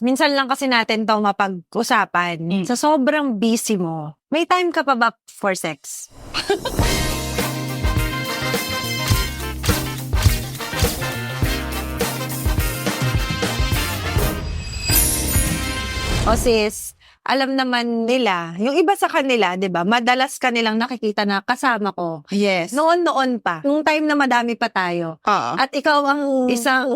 minsan lang kasi natin to mapag-usapan. Mm. Sa sobrang busy mo, may time ka pa ba for sex? o sis, alam naman nila, yung iba sa kanila, 'di ba? Madalas kanilang nakikita na kasama ko. Yes. Noon-noon pa, yung time na madami pa tayo. Oo. At ikaw ang isang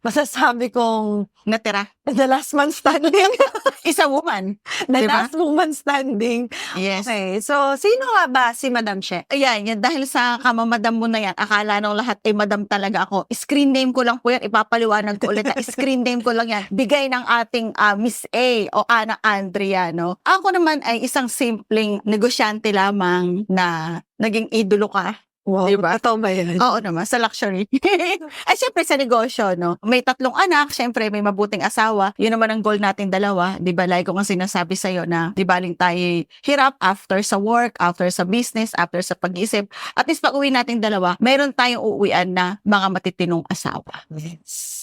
masasabi kong Natira. the last man standing. Isa woman. the Diba? last woman standing. Yes. Okay, so sino nga ba si Madam She? Ayan, yan, dahil sa kamamadam mo na yan, akala nung lahat ay madam talaga ako. Screen name ko lang po yan, ipapaliwanag ko ulit na screen name ko lang yan. Bigay ng ating ah, Miss A o Ana Andrea, no? Ako naman ay isang simpleng negosyante lamang na naging idolo ka. Wow, Diba? totoo ba yan? Oo naman, sa luxury. ay, syempre sa negosyo, no? May tatlong anak, syempre may mabuting asawa. Yun naman ang goal natin dalawa. Di ba, like ko nga sinasabi sa'yo na, di baling tayo hirap after sa work, after sa business, after sa pag-isip. At least pag uwi natin dalawa, meron tayong uuwian na mga matitinong asawa.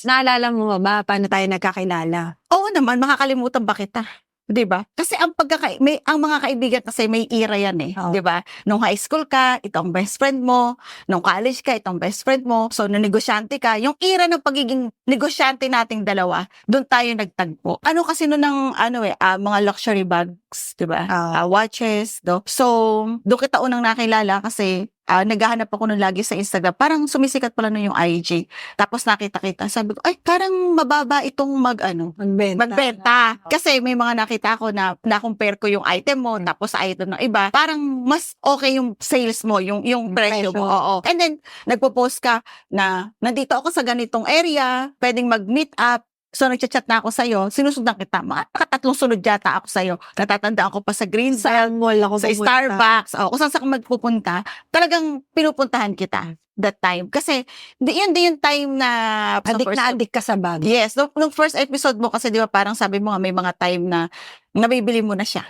Naalala mo ba ba paano tayo nagkakilala? Oo naman, makakalimutan ba kita? 'Di ba? Kasi ang pagkaka may ang mga kaibigan kasi may era yan eh, Oo. 'di ba? Nung high school ka, itong best friend mo, nung college ka, itong best friend mo. So nung negosyante ka, yung era ng pagiging negosyante nating dalawa, doon tayo nagtagpo. Ano kasi noon ng ano eh, ah, mga luxury bags, 'di ba? Oo. Ah, watches, do. So, doon kita unang nakilala kasi ah, naghahanap ako nun lagi sa Instagram. Parang sumisikat pala nun yung IG. Tapos nakita kita. Sabi ko, ay, parang mababa itong mag, ano, Magbenta. magbenta. Kasi may mga nakita ko na na-compare ko yung item mo tapos sa item ng iba. Parang mas okay yung sales mo, yung yung Yung presyo presyo. mo. Oo. And then nagpo-post ka na nandito ako sa ganitong area, pwedeng mag-meet up. So, nagchat-chat na ako sa'yo. Sinusundan kita. Mga nakatatlong sunod yata ako sa'yo. Natatandaan ko pa sa Green Sa mall ako sa pumunta. Starbucks. O, kung saan ka magpupunta, talagang pinupuntahan kita that time. Kasi, di, yan din yung time na... sa Adik na adik ka sa bag. Yes, nung, nung first episode mo kasi 'di ba parang sabi mo nga may mga time na nabibili mo na siya.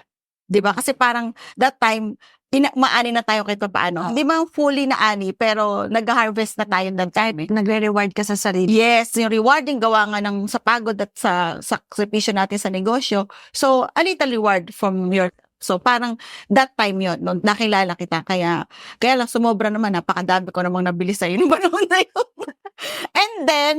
'Di ba? Kasi parang that time ina, maani na tayo kahit paano. Oo. Hindi man fully na ani pero nag-harvest na tayo that time. eh. Nagre-reward ka sa sarili. Yes, yung rewarding gawa nga ng sa pagod at sa sakripisyo natin sa negosyo. So, a little reward from your So, parang that time yon nung nakilala kita. Kaya, kaya lang sumobra naman, napakadami ko namang nabili sa'yo nung panahon na yun. And then,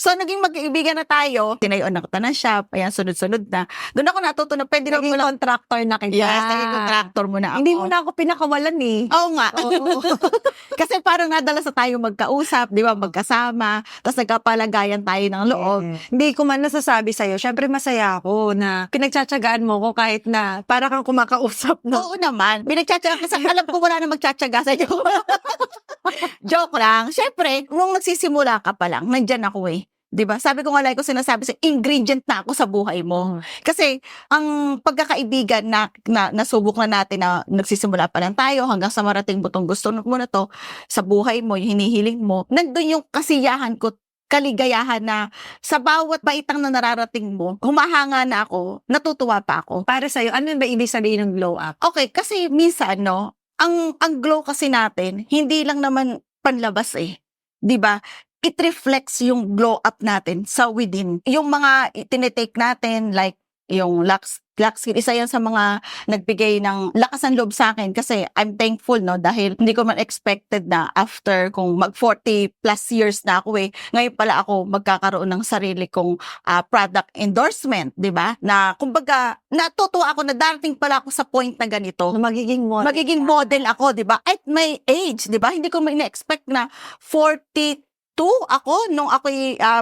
so naging magkaibigan na tayo. Tinayon na kita ng shop. Ayan, sunod-sunod na. Doon ako natuto na pwede na Naging lang. contractor na kita. Yes, naging contractor mo na ako. Hindi mo na ako pinakawalan eh. Oo nga. Oo. Kasi parang nadala sa tayo magkausap, di ba, magkasama, tapos nagkapalagayan tayo ng loob. Eh, Hindi ko man nasasabi sa'yo. Siyempre masaya ako na pinagtsatsagaan mo ko kahit na para kang kumakausap no? Oo naman. Pinagtsatsaga kasi alam ko wala na magtsatsaga sa iyo. Joke lang. Siyempre, nung nagsisimula ka pa lang, nandyan ako eh. 'Di ba? Sabi ko nga like ko sinasabi sa ingredient na ako sa buhay mo. Kasi ang pagkakaibigan na, na nasubok na natin na nagsisimula pa lang tayo hanggang sa marating butong gusto mo na to sa buhay mo, yung hinihiling mo. Nandun yung kasiyahan ko kaligayahan na sa bawat baitang na nararating mo, humahanga na ako, natutuwa pa ako. Para sa'yo, ano ba ibig sabihin ng glow up? Okay, kasi minsan, no, ang, ang glow kasi natin, hindi lang naman panlabas eh. 'Di ba? It reflects yung glow up natin sa within. Yung mga tinetake natin, like yung Lux, Lux Skin, isa yan sa mga nagbigay ng lakas ng loob sa akin kasi I'm thankful, no, dahil hindi ko man expected na after kung mag 40 plus years na ako eh, ngayon pala ako magkakaroon ng sarili kong ah, product endorsement, 'di ba? Na kumbaga natutuwa ako na darating pala ako sa point na ganito. Magiging model. Magiging model ako, 'di ba? At my age, 'di ba? Hindi ko ma-expect na 42 ako nung ako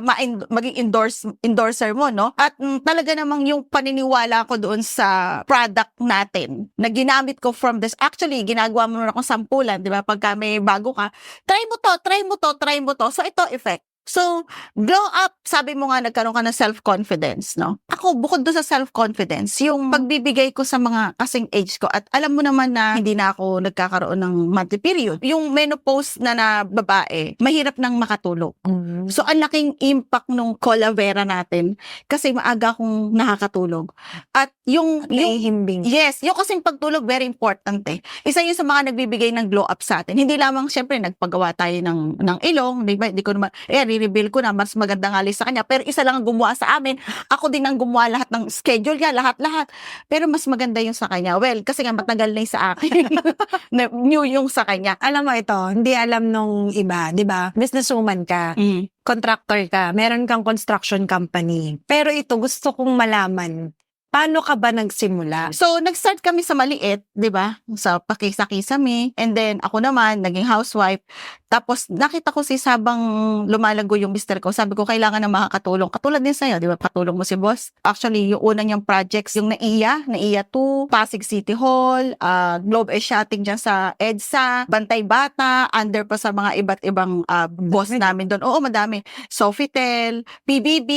ma maging endorse endorser mo, no? At mm, talaga namang yung paniniwala ko doon sa product natin na ginamit ko from this. Actually, ginagawa mo na akong sampulan, 'di ba? Pagka may bago ka, try mo to, try mo to, try mo to. So ito effect. So, glow up, sabi mo nga nagkaroon ka ng self-confidence, no? Ako, bukod doon sa self-confidence, yung pagbibigay ko sa mga kasing age ko, at alam mo naman na hindi na ako nagkakaroon ng monthly period. Yung menopause na na babae, mahirap nang makatulog. Mhm. So, ang laking impact nung colavera natin kasi maaga akong nakakatulog. At yung, yung Nahihimbing. Yes, yung kasing pagtulog, very important eh. Isa yun sa mga nagbibigay ng glow up sa atin. Hindi lamang, syempre, nagpagawa tayo ng, ng ilong, di ba? Hindi ko naman, eh, i-reveal ko na mas maganda nga sa kanya. Pero isa lang ang gumawa sa amin. Ako din ang gumawa lahat ng schedule niya, lahat-lahat. Pero mas maganda yung sa kanya. Well, kasi nga matagal na yung sa akin. New yung sa kanya. Alam mo ito, hindi alam nung iba, di ba? Businesswoman ka, contractor ka, meron kang construction company. Pero ito, gusto kong malaman, paano ka ba nagsimula? So, nag-start kami sa maliit, di ba? Sa pakisakisami. And then, ako naman, naging housewife. Tapos, nakita ko sis habang lumalago yung mister ko, sabi ko, kailangan na makakatulong. Katulad din sa'yo, di ba? Patulong mo si boss. Actually, yung una niyang projects, yung NAIA, NAIA 2, Pasig City Hall, ah, Globe Asiatic dyan sa EDSA, Bantay Bata, under pa sa mga iba't ibang ah, boss namin doon. Oo, madami. Sofitel, PBB,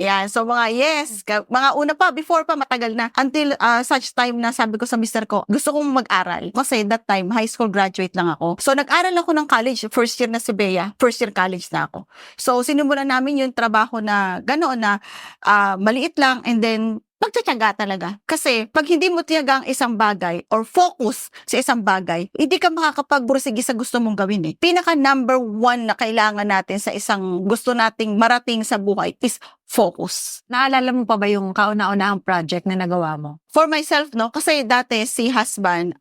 yan. So, mga yes, mga una pa, before pa, matagal na. Until ah, such time na sabi ko sa mister ko, gusto kong mag-aral. Kasi that time, high school graduate lang ako. So, nag-aral ako ng college. First year na si Bea. First year college na ako. So, sinimulan namin yung trabaho na gano'n na ah, maliit lang and then pagtsatsaga talaga. Kasi pag hindi mo tiyaga ang isang bagay or focus sa isang bagay, hindi ka makakapagbursigi sa gusto mong gawin eh. Pinaka number one na kailangan natin sa isang gusto nating marating sa buhay is focus. Naalala mo pa ba yung kauna-unahang project na nagawa mo? For myself, no? Kasi dati si husband,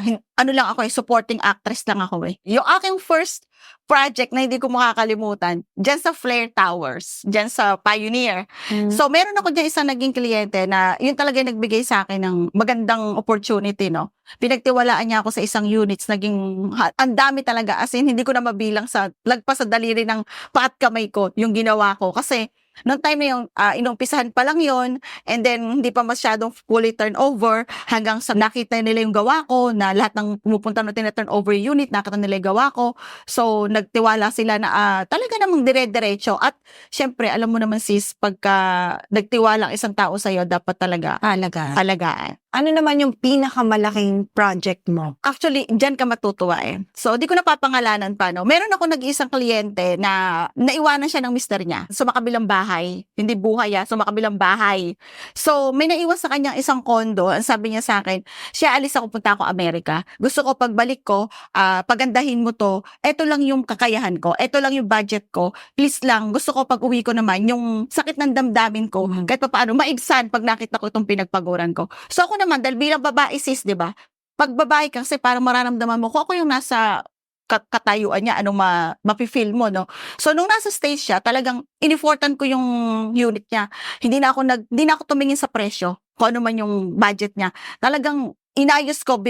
hin- ano lang ako eh, supporting actress lang ako eh. Yung aking first project na hindi ko makakalimutan, dyan sa Flair Towers, dyan sa Pioneer. So, meron ako dyan isang naging kliyente na yun talaga yung nagbigay sa akin ng magandang opportunity, no? Pinagtiwalaan niya ako sa isang units, naging, ang dami talaga, as in, hindi ko na mabilang sa, lagpas sa daliri ng paat kamay ko, yung ginawa ko. Kasi, Noong time na yung ah, inumpisahan pa lang yon and then hindi pa masyadong fully turnover hanggang sa nakita nila yung gawa ko na lahat ng pumupunta na tina-turn over yung unit, nakita nila yung gawa ko. So, nagtiwala sila na ah, talaga namang dire-diretso. At syempre, alam mo naman sis, pagka nagtiwala ang isang tao sa'yo, dapat talaga Talaga. alagaan. Ano naman yung pinakamalaking project mo? Actually, dyan ka matutuwa eh. So, di ko napapangalanan pa, no? Meron ako nag-iisang kliyente na naiwanan siya ng mister niya sa makabilang bahay. Hindi buhay ah, sa makabilang bahay. So, may naiwan sa kanya isang kondo. Ang sabi niya sa akin, siya alis ako, punta ako Amerika. Gusto ko pagbalik ko, ah, pagandahin mo to. Ito lang yung kakayahan ko. Ito lang yung budget ko. Please lang, gusto ko pag uwi ko naman, yung sakit ng damdamin ko, Mhm. kahit pa paano, maibsan pag nakita ko itong pinagpaguran ko. So, ako naman, dahil bilang babae sis, di ba? Pag babae ka, kasi parang mararamdaman mo, kung ako yung nasa kat- katayuan niya, anong ma mafe-feel mo, no? So, nung nasa stage siya, talagang inifortan ko yung unit niya. Hindi na ako nag, hindi na ako tumingin sa presyo, kung ano man yung budget niya. Talagang inayos ko,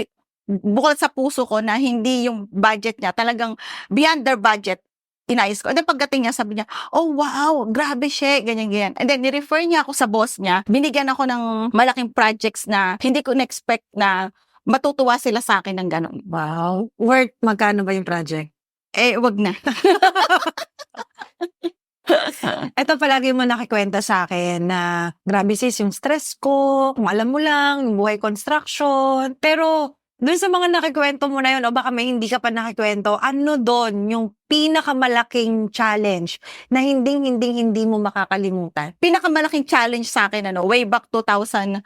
bukod sa puso ko na hindi yung budget niya, talagang beyond their budget, inayos ko. And then pagdating niya, sabi niya, oh wow, grabe siya, ganyan, ganyan. And then ni-refer niya ako sa boss niya, binigyan ako ng malaking projects na hindi ko na-expect na matutuwa sila sa akin ng ganun. Wow. Worth magkano ba yung project? Eh, wag na. Ito palagi mo nakikwenta sa akin na grabe sis yung stress ko, kung alam mo lang, yung buhay construction. Pero dun sa mga nakikwento mo na yun, o baka may hindi ka pa nakikwento, ano doon yung pinakamalaking challenge na hindi hindi hindi mo makakalimutan? Pinakamalaking challenge sa akin, ano, way back 2016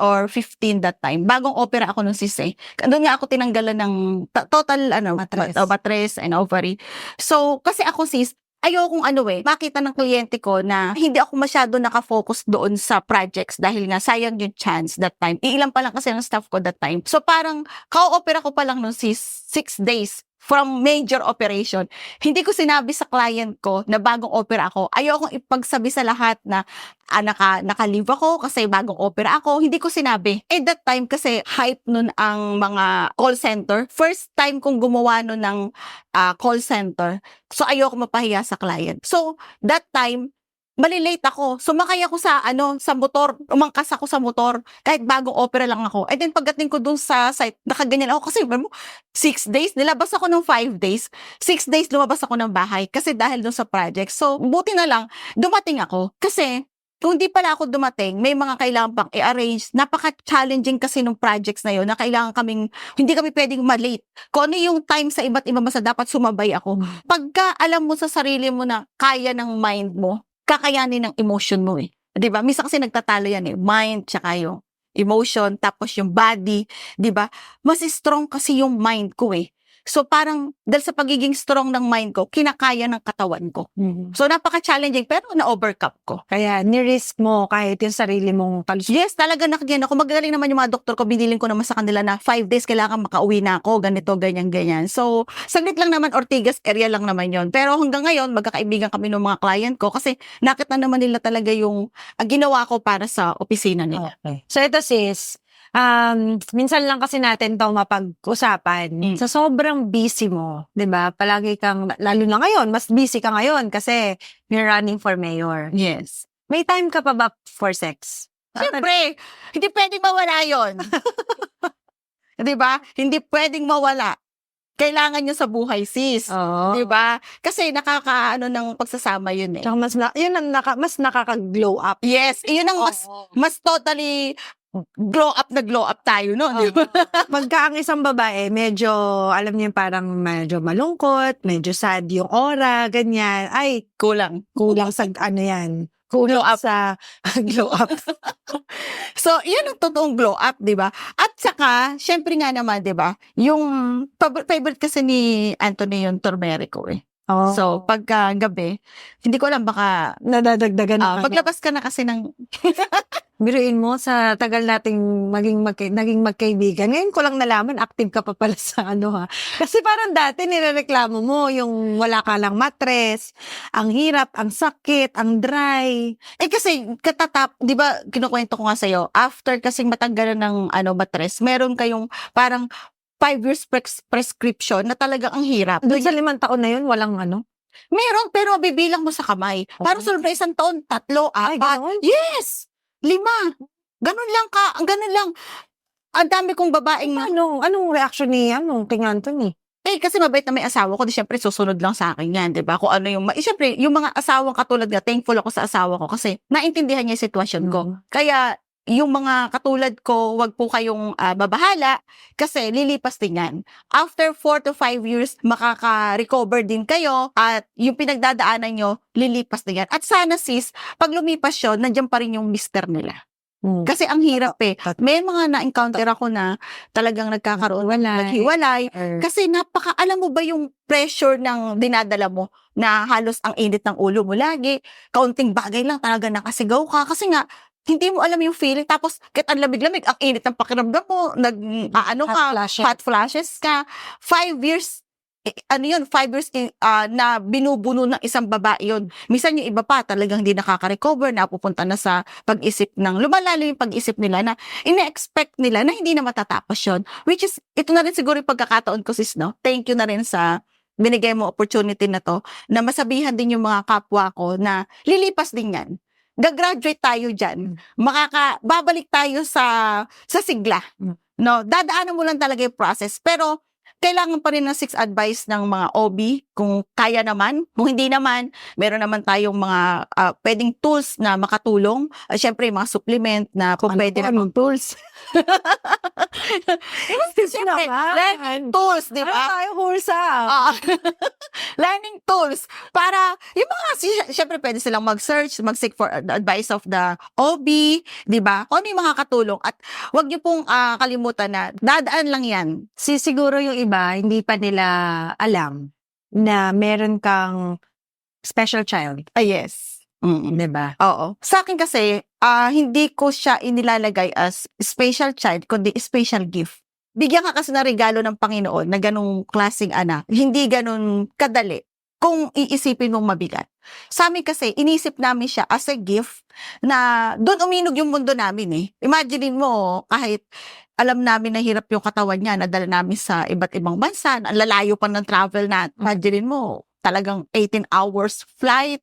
or 15 that time. Bagong opera ako nung sise. Doon nga ako tinanggalan ng ta- total, ano, Matres. ma- matres and ovary. So, kasi ako sis, ayokong ano eh, makita ng kliyente ko na hindi ako masyado nakafocus doon sa projects dahil nga sayang yung chance that time. Iilan pa lang kasi ng staff ko that time. So parang, ka-opera ko pa lang nung sis, six days from major operation. Hindi ko sinabi sa client ko na bagong opera ako. Ayokong ipagsabi sa lahat na ah, naka, naka-leave ako kasi bagong opera ako. Hindi ko sinabi. At that time kasi hype nun ang mga call center. First time kong gumawa nun ng ah, call center. So ayoko mapahiya sa client. So that time, malilate ako. Sumakay ako sa ano, sa motor. Umangkas ako sa motor. Kahit bagong opera lang ako. And then pagdating ko dun sa site, nakaganyan ako kasi mo, six days, nilabas ako ng five days. Six days lumabas ako ng bahay kasi dahil dun sa project. So, buti na lang, dumating ako. Kasi, kung di pala ako dumating, may mga kailangan pang i-arrange. Napaka-challenging kasi nung projects na yun na kailangan kaming, hindi kami pwedeng malate. Kung ano yung time sa iba't ibang basta dapat sumabay ako. Pagka alam mo sa sarili mo na kaya ng mind mo, kakayanin ng emotion mo eh. 'Di ba? Misa kasi nagtatalo yan eh. Mind tsaka yung emotion tapos yung body, 'di ba? Mas strong kasi yung mind ko eh. So parang dahil sa pagiging strong ng mind ko, kinakaya ng katawan ko. Mhm. So napaka-challenging pero na-overcome ko. Kaya ni-risk mo kahit yung sarili mong kalusugan. Yes, talaga nakagyan ako. Magaling naman yung mga doktor ko. Binilin ko naman sa kanila na five days kailangan makauwi na ako. Ganito, ganyan, ganyan. So, saglit lang naman, Ortigas area lang naman yon Pero hanggang ngayon, magkakaibigan kami ng mga client ko kasi nakita naman nila talaga yung ah, ginawa ko para sa opisina nila. Okay. So ito sis, um, minsan lang kasi natin to mapag-usapan. Mm. Sa sobrang busy mo, 'di ba? Palagi kang lalo na ngayon, mas busy ka ngayon kasi you're running for mayor. Yes. May time ka pa ba for sex? Siyempre, hindi pwedeng mawala yon. Di ba? Hindi pwedeng mawala. Kailangan nyo sa buhay, sis. Di ba? Kasi nakakaano ng pagsasama yun eh. Tsaka mas na, yun ang naka, mas nakaka-glow up. Yes, yun ang mas Oo. mas totally glow up na glow up tayo, no? Ba? Pagka ang isang babae, medyo, alam niyo, parang medyo malungkot, medyo sad yung aura, ganyan. Ay, Kulang. kulang sa ano yan. Kulang Glow up. sa glow up. So, yun ang totoong glow up, di ba? At saka, syempre nga naman, di ba? Yung favorite kasi ni Anthony yung Turmerico eh. Oh. So, pagka gabi, hindi ko alam, baka nadadagdagan ah, na. paglabas ka na kasi ng Biruin mo sa tagal nating maging magka, naging magkaibigan. Ngayon ko lang nalaman active ka pa pala sa ano ha. Kasi parang dati nirereklamo mo yung wala ka lang matres, ang hirap, ang sakit, ang dry. Eh kasi katatap, 'di ba, kinukuwento ko nga sa after kasing matanggalan ng ano matres, meron kayong parang five years pres- prescription na talagang ang hirap. Doon sa limang taon na yun, walang ano. Meron pero bibilang mo sa kamay. Parang sunod na isang taon, tatlo, Ay, apat. ganun? Yes! Lima. Ganun lang ka, ganun lang. Ang dami kong babaeng na, Anong, anong reaction ni, ano, King Anthony? eh kasi mabait na may asawa ko, di syempre susunod lang sa akin yan, di ba? Kung ano yung, ma- eh, syempre, yung mga asawang katulad nga, thankful ako sa asawa ko kasi naintindihan niya yung sitwasyon ko. Mm. Kaya, yung mga katulad ko, wag po kayong ah, babahala kasi lilipas din yan. After 4 to 5 years, makaka-recover din kayo at yung pinagdadaanan nyo, lilipas din yan. At sana sis, pag lumipas yun, nandiyan pa rin yung mister nila. Mm. Kasi ang hirap eh. May mga na-encounter ako na talagang nagkakaroon ng Wala. naghiwalay. Or- Kasi napaka, alam mo ba yung pressure ng dinadala mo na halos ang init ng ulo mo lagi, kaunting bagay lang talaga nakasigaw ka. Kasi nga, hindi mo alam yung feeling. Tapos, kahit ang lamig-lamig, ang init ng pakiramdam mo, nag, ano Hot ka, flashes. hot flashes ka. Five years, eh, ano yun, five years eh, ah, na binubuno ng isang babae yun. Minsan yung iba pa talagang hindi nakaka-recover, napupunta na sa pag-isip ng, lumalalo yung pag-isip nila na ina-expect nila na hindi na matatapos yun. Which is, ito na rin siguro yung pagkakataon ko sis, no? Thank you na rin sa binigay mo opportunity na to na masabihan din yung mga kapwa ko na lilipas din yan. Gagraduate tayo dyan. Makaka, babalik tayo sa, sa sigla. No, dadaanan mo lang talaga yung process. Pero, kailangan pa rin ng six advice ng mga OB kung kaya naman. Kung hindi naman, meron naman tayong mga ah, pwedeng tools na makatulong. Uh, Siyempre, yung mga supplement na kung ano, pwede na. anong tools? Siyempre, learning tools, di Ano ba? tayo, Hulsa? Ah, learning tools para yung mga si- syempre pwede silang mag-search, mag-seek for the advice of the OB, 'di ba? Kung ano yung makakatulong at wag niyo pong ah, kalimutan na dadaan lang 'yan. Si siguro yung iba, hindi pa nila alam na meron kang special child, Ah, yes. Mm. 'di ba? Oo. Sa akin kasi, ah, hindi ko siya inilalagay as special child, kundi special gift. Bigyan ka kasi na regalo ng Panginoon na ganong klaseng anak. Hindi ganon kadali kung iisipin mong mabigat. Sa amin kasi, inisip namin siya as a gift na doon uminog yung mundo namin eh. Imagine mo, kahit alam namin na hirap yung katawan niya, nadala namin sa iba't ibang bansa, ang lalayo pa ng travel na, imagine mo, talagang 18 hours flight,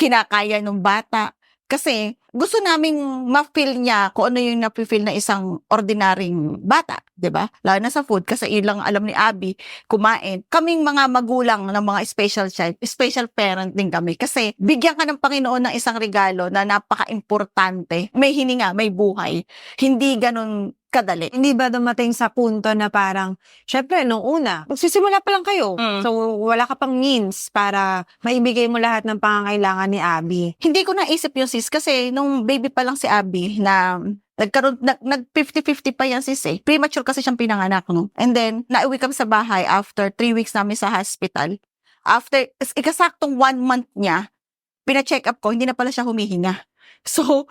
kinakaya ng bata. Kasi gusto naming ma-feel niya kung ano yung na-feel na isang ordinaryong bata, 'di ba? Lalo na sa food kasi yun lang alam ni Abby kumain. Kaming mga magulang ng mga special child, special parent din kami kasi bigyan ka ng Panginoon ng isang regalo na napaka-importante. May hininga, may buhay. Hindi ganun kadali. Hindi ba dumating sa punto na parang, syempre, nung una, magsisimula pa lang kayo. Mm. So, wala ka pang means para maibigay mo lahat ng pangangailangan ni Abby. Hindi ko naisip yung sis kasi nung baby pa lang si Abby na nagkaroon, nag, nag 50-50 pa yan sis eh. Premature kasi siyang pinanganak no. And then, nauwi kami sa bahay after 3 weeks namin sa hospital. After, ikasaktong one month niya, pina-check up ko, hindi na pala siya humihinga. So,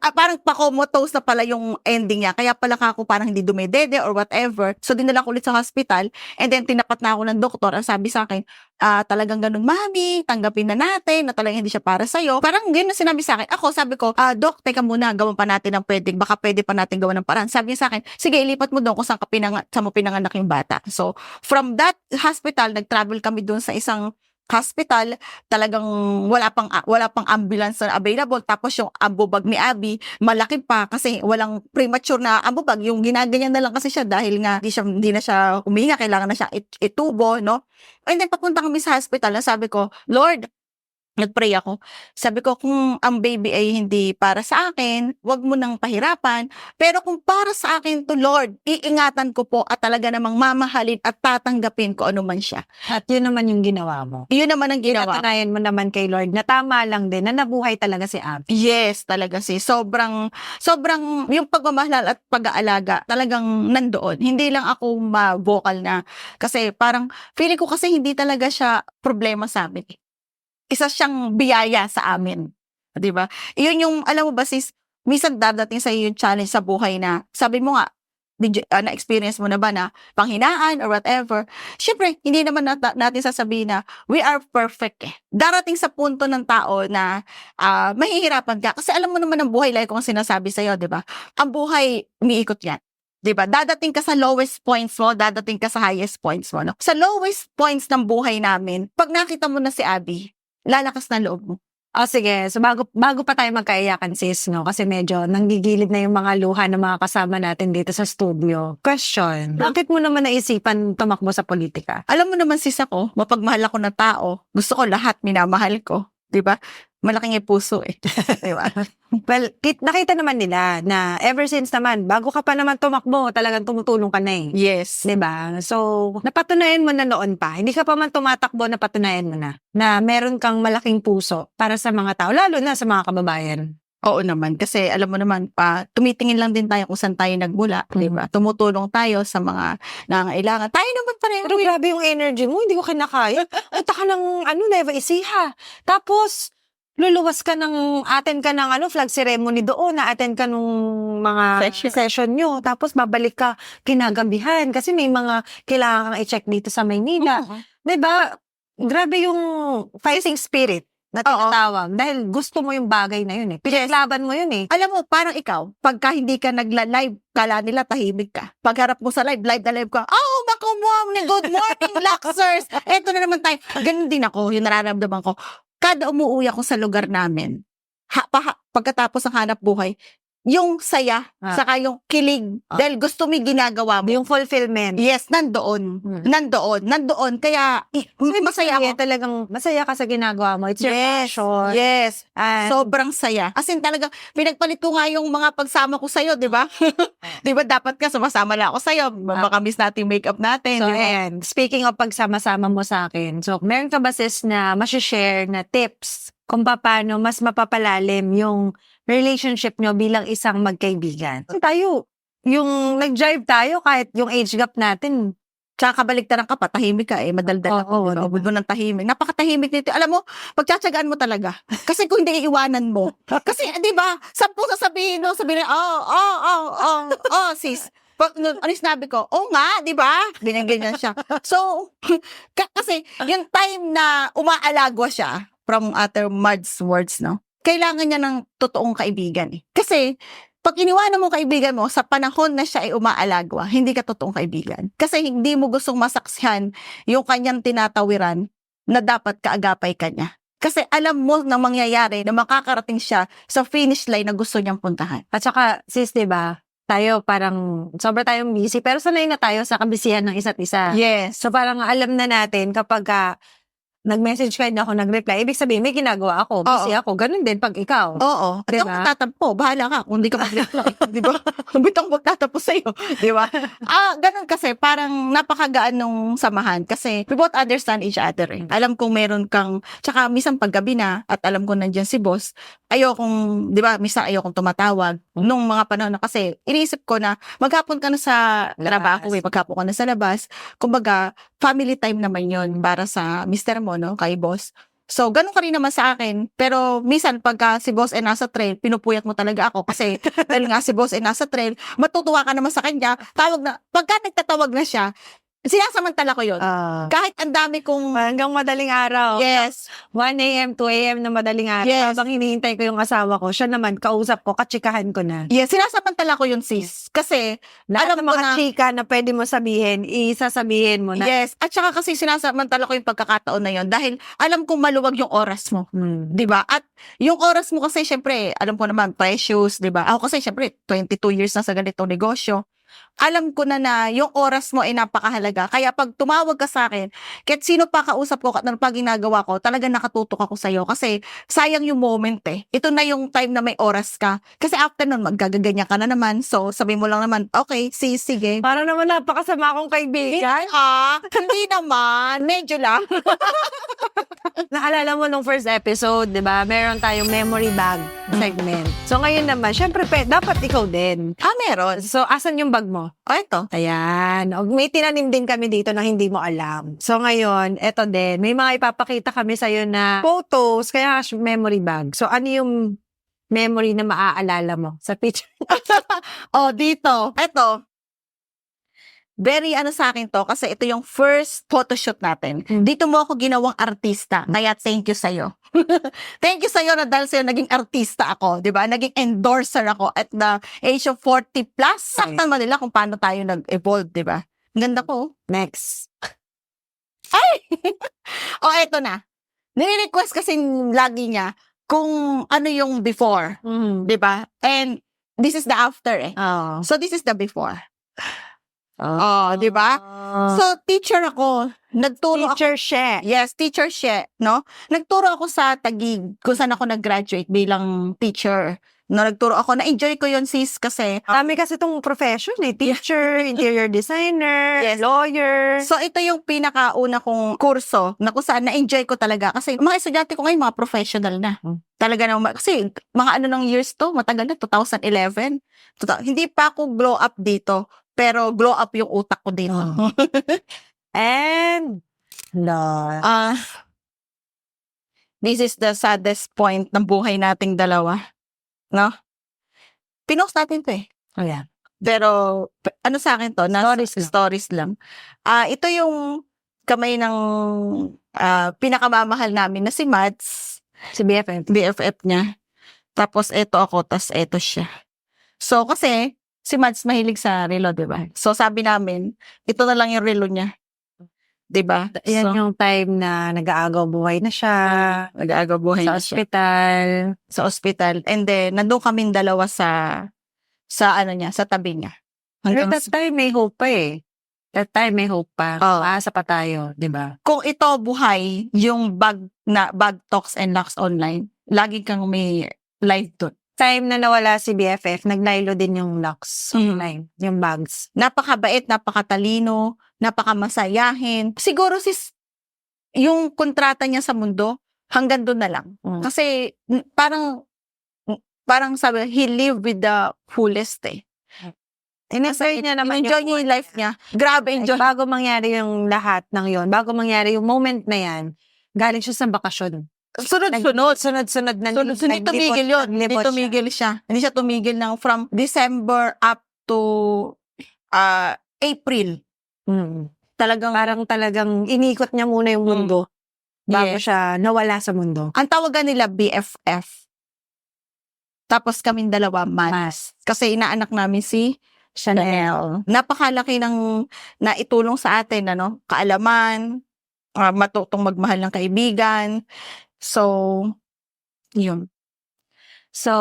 ah, parang pakomatose na pala yung ending niya. Kaya pala ako parang hindi dumedede or whatever. So, dinala ko ulit sa hospital. And then, tinapat na ako ng doktor. Ang sabi sa akin, ah, talagang ganun, mami, tanggapin na natin na talagang hindi siya para sa'yo. Parang ganun sinabi sa akin. Ako, sabi ko, ah, dok, teka muna, gawan pa natin ng pwedeng, baka pwede pa natin gawan ng paraan. Sabi niya sa akin, sige, ilipat mo doon kung saan, ka pinang, saan mo pinanganak yung bata. So, from that hospital, nag-travel kami doon sa isang hospital, talagang wala pang wala pang ambulance na available. Tapos yung ambubag ni Abby malaki pa kasi walang premature na ambubag. Yung ginaganyan na lang kasi siya dahil nga hindi siya hindi na siya huminga kailangan na siya it- itubo no? And then papunta kami sa hospital na sabi ko Lord nagpray ako. Sabi ko, kung ang baby ay hindi para sa akin, wag mo nang pahirapan. Pero kung para sa akin to, Lord, iingatan ko po at talaga namang mamahalin at tatanggapin ko ano man siya. At yun naman yung ginawa mo. Iyon naman ang ginawa. Pinatunayan mo naman kay Lord na tama lang din na nabuhay talaga si Abby. Yes, talaga si sobrang sobrang yung pagmamahal at pag-aalaga talagang nandoon. Hindi lang ako ma-vocal na kasi parang feeling ko kasi hindi talaga siya problema sa amin. Isa siyang biyaya sa amin. 'Di ba? Iyon yung alam mo ba sis, minsan dadating sa iyo yung challenge sa buhay na sabi mo nga did you- ah, na-experience mo na ba na panghinaan or whatever. Siyempre, hindi naman nat- natin sasabihin na we are perfect eh. Darating sa punto ng tao na ah mahihirapan ka. Kasi alam mo naman ang buhay, like kung sinasabi sa'yo, di ba? Ang buhay, umiikot yan. Di ba? Dadating ka sa lowest points mo, dadating ka sa highest points mo. No? Sa lowest points ng buhay namin, pag nakita mo na si Abby, lalakas na loob mo. O sige, so bago, bago pa tayo magkaiyakan sis, no? Kasi medyo nanggigilid na yung mga luha ng mga kasama natin dito sa studio. Question, bakit mo naman naisipan tumakbo sa politika? Alam mo naman sis ako, mapagmahal ako ng tao. Gusto ko lahat, minamahal ko. Di ba? Malaking puso eh. Di ba? Well, kit- nakita naman nila na ever since naman, bago ka pa naman tumakbo, talagang tumutulong ka na eh. Yes. 'Di ba? So, napatunayan mo na noon pa. Hindi ka pa man tumatakbo, napatunayan mo na na meron kang malaking puso para sa mga tao, lalo na sa mga kababayan. Oo naman. Kasi alam mo naman, pa, tumitingin lang din tayo kung saan tayo nagmula. Di ba? Tumutulong tayo sa mga nangailangan. Tayo naman pareho. Pero grabe yung energy mo, hindi ko kinakaya. Punta ka ng, ano, Nueva Ecija. Tapos, luluwas ka ng, attend ka ng, ano, flag ceremony doon, na-attend ka nung mga Session. session, nyo. Tapos, babalik ka kinagabihan kasi may mga kailangan kang i-check dito sa Maynila. Mhm. 'Di ba? Grabe yung fighting spirit na Oo. tinatawag. Dahil gusto mo yung bagay na yun eh. Pinaglaban mo yun eh. Alam mo, parang ikaw, pagka hindi ka nagla-live, kala nila tahimik ka. Pagharap mo sa live, live na live ka, oh, bako mo, good morning, Luxers. Eto na naman tayo. Ganun din ako, yung nararamdaman ko. Kada umuwi ako sa lugar namin, ha, pa, pagkatapos ng hanap buhay, yung saya, Ah. saka yung kilig, Ah. dahil gusto mo yung ginagawa mo. Yung fulfillment. Yes, nandoon. Hmm. Nandoon. Nandoon. Kaya, i- masaya ako. Talagang masaya ka sa ginagawa mo. It's your Yes. passion. Yes. And, Sobrang saya. As in talaga, pinagpalit ko nga yung mga pagsama ko sa'yo, di ba? di ba dapat ka, sumasama na ako sa'yo. Baka miss natin makeup natin. so, di ba? ayan. Speaking of pagsama-sama mo sa akin, so, meron ka ba sis na share na tips kung paano mas mapapalalim yung relationship nyo bilang isang magkaibigan? Tayo, yung nag-drive tayo kahit yung age gap natin, Tsaka kabaligtaran ka pa, tahimik ka eh, madaldal ako. diba? Oh, mo ng tahimik. Napakatahimik nito. Alam mo, pagtsatsagaan mo talaga. Kasi kung hindi iiwanan mo. Kasi, di ba, sampu sasabihin mo, sabihin, oh, oh, oh, oh, oh, sis. Pag, no, ano yung sinabi ko? Oo nga, di ba? Ganyan-ganyan siya. So, ka- kasi, yung time na umaalagwa siya, from Ate Mad's words, no? Kailangan niya ng totoong kaibigan eh. Kasi, pag iniwanan mo kaibigan mo sa panahon na siya ay umaalagwa, hindi ka totoong kaibigan. Kasi hindi mo gustong masaksihan yung kanyang tinatawiran na dapat kaagapay ka niya. Kasi alam mo na mangyayari na makakarating siya sa finish line na gusto niyang puntahan. At saka, sis, di ba? Tayo parang, sobra tayong busy, pero sanay na tayo sa kabisihan ng isa't isa. Yes. So parang alam na natin kapag ah, nag-message ka, hindi ako nag-reply, ibig sabihin, may ginagawa ako. Busy ako. Ganun din pag ikaw. Oo. At Diba? ako tatampo, bahala ka kung hindi ka mag-reply. di ba? Ba't ako magtatapos sa'yo? Di ba? ah, ganun kasi, parang napakagaan nung samahan. Kasi we both understand each other eh. Alam kong meron kang, tsaka minsan paggabi na, at alam ko nandiyan si boss, ayokong, di ba, minsan ayokong tumatawag. Nung mga panahon na kasi, iniisip ko na, maghapon ka na sa trabaho eh, maghapon ka na sa labas. Kumbaga, family time naman yon para sa mister mo, no, kay boss. So, ganun ka rin naman sa akin. Pero, minsan, pagka si boss ay nasa trail, pinupuyat mo talaga ako. Kasi, dahil nga si boss ay nasa trail, matutuwa ka naman sa kanya. Tawag na, pagka nagtatawag na siya, sinasamantala ko yun. Ah. Kahit ang dami kong, hanggang madaling araw. yes, 1 a.m., 2 a.m. na madaling araw. Yes. Habang hinihintay ko yung asawa ko, siya naman, kausap ko, katsikahan ko na. yes, sinasamantala ko yun, sis. Kasi, Lahat Alam ng ko mga na- chika na pwede mo sabihin, isasabihin mo na. yes, at saka kasi sinasamantala ko yung pagkakataon na yun dahil alam kong maluwag yung oras mo. Hmm. 'di ba? At yung oras mo kasi syempre, alam ko naman precious, 'di ba? Ako kasi syempre 22 years na sa ganitong negosyo. Alam ko na na yung oras mo ay napakahalaga. Kaya pag tumawag ka sa akin, kahit sino pa kausap ko, at ano pa ginagawa ko, talaga nakatutok ako sa'yo. Kasi sayang yung moment eh. Ito na yung time na may oras ka. Kasi after nun, maggagaganyan ka na naman. So, sabi mo lang naman, okay, si, sige. Para naman napakasama akong kaibigan. Ha? Hindi naman. Medyo lang. Naalala mo nung first episode, di ba? Meron tayong memory bag segment. So ngayon naman, syempre, pe, dapat ikaw din. Ah, meron. So, asan yung bag mo? O, ito. Ayan. O, May tinanim din kami dito na hindi mo alam. So ngayon, eto din. May mga ipapakita kami sa'yo na photos, kaya memory bag. So ano yung memory na maaalala mo sa picture? oh, dito. Ito. Very ano sa akin to kasi ito yung first photoshoot natin. Hmm. Dito mo ako ginawang artista. Kaya thank you sa'yo. thank you sa'yo na dahil sa'yo naging artista ako. 'di ba Naging endorser ako at the age of 40 plus. Saktan man nila kung paano tayo nag-evolve, 'di ba Ang ganda ko. Next. O, eto na. Nire-request kasi lagi niya kung ano yung before. Mm. 'di ba And this is the after eh. Oh. So, this is the before. Oh. 'di ba? So, teacher ako. Nagturo ako. teacher siya. Yes, teacher siya, no? Nagturo ako sa Tagig kung saan ako nag-graduate bilang teacher. No, nagturo ako. Na-enjoy ko yun, sis, kasi Dami kasi itong profession eh. Teacher, interior designer, Yes. lawyer. So, ito yung pinakauna kong kurso na kung saan na-enjoy ko talaga. Kasi mga estudyante ko ngayon, mga professional na. Hmm. Talaga naman. Kasi mga ano ng years to, matagal na, 2011. Tota- Hindi pa ako glow up dito, pero glow up yung utak ko dito. Oh. And, no. Ah, this is the saddest point ng buhay nating dalawa. No? Pinost natin to eh. Oh, yeah. Pero, p- ano sa akin to? Nasa Stories lang. stories lang. Ah, ito yung kamay ng ah, pinakamamahal namin na si Mads, Si BFF. BFF niya. Tapos ito ako, tas ito siya. So, kasi, si Mads mahilig sa relo, di ba? So, sabi namin, ito na lang yung relo niya. Di ba? Yan so, yung time na nag-aagaw buhay na siya. nag-aagaw buhay Sa na siya. ospital. sa ospital. And then, nandun kaming dalawa sa, sa ano niya, sa tabi niya. Pero Hanggang that time may hope pa eh. That time may hope pa. Oo. Maasa pa tayo, di ba? kung ito buhay, yung bag na bag talks and locks online, lagi kang may live doon. Time na nawala si BFF, nagnaylo din yung locks Mm. online, yung bags. Napakabait, napakatalino, napakamasayahin. Siguro sis, yung kontrata niya sa mundo, hanggang doon na lang. Mm. Kasi parang parang sabi, he live with the fullest eh. In-enjoy niya naman enjoy niya yung life niya. Grabe, enjoy. bago mangyari yung lahat ng yon, bago mangyari yung moment na yan, galing siya sa bakasyon. Sunod-sunod. Sunod-sunod na so, hindi tumigil yun. Hindi tumigil siya. Hindi siya tumigil ng from December up to uh, April. Mm. Talagang, Parang talagang inikot niya muna yung mundo bago Yes. siya nawala sa mundo. ang tawagan nila BFF. Tapos kaming dalawa, man. Mas. Kasi inaanak namin si Chanel. Chanel. Napakalaki ng naitulong sa atin, ano? Kaalaman, ah, matutong magmahal ng kaibigan. So, yun. So,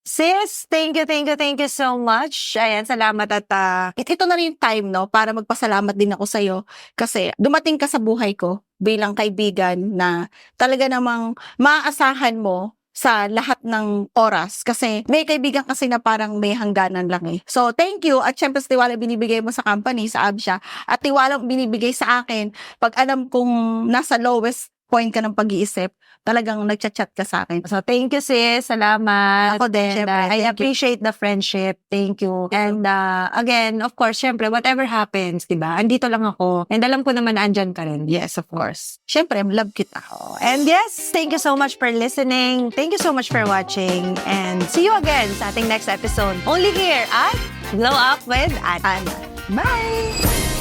Sis, thank you, thank you, thank you so much. Ayan, salamat at It, ito na rin yung time, no, para magpasalamat din ako sa'yo. Kasi dumating ka sa buhay ko bilang kaibigan na talaga namang maaasahan mo sa lahat ng oras. Kasi may kaibigan kasi na parang may hangganan lang eh. So, thank you. At syempre, sa tiwala binibigay mo sa company, sa Absha. At tiwala binibigay sa akin pag alam kong nasa lowest point ka ng pag-iisip, talagang nagchat-chat ka sa akin. so thank you sis, salamat. Ako din. Siyempre, ah, I thank you. appreciate the friendship. Thank you. And uh, again, of course, syempre, whatever happens, di ba? Andito lang ako. And alam ko naman na andyan ka rin. Yes, of course. Syempre, love kita. And yes, thank you so much for listening. Thank you so much for watching. And see you again sa ating next episode. Only here at Glow Up with Anna. Bye!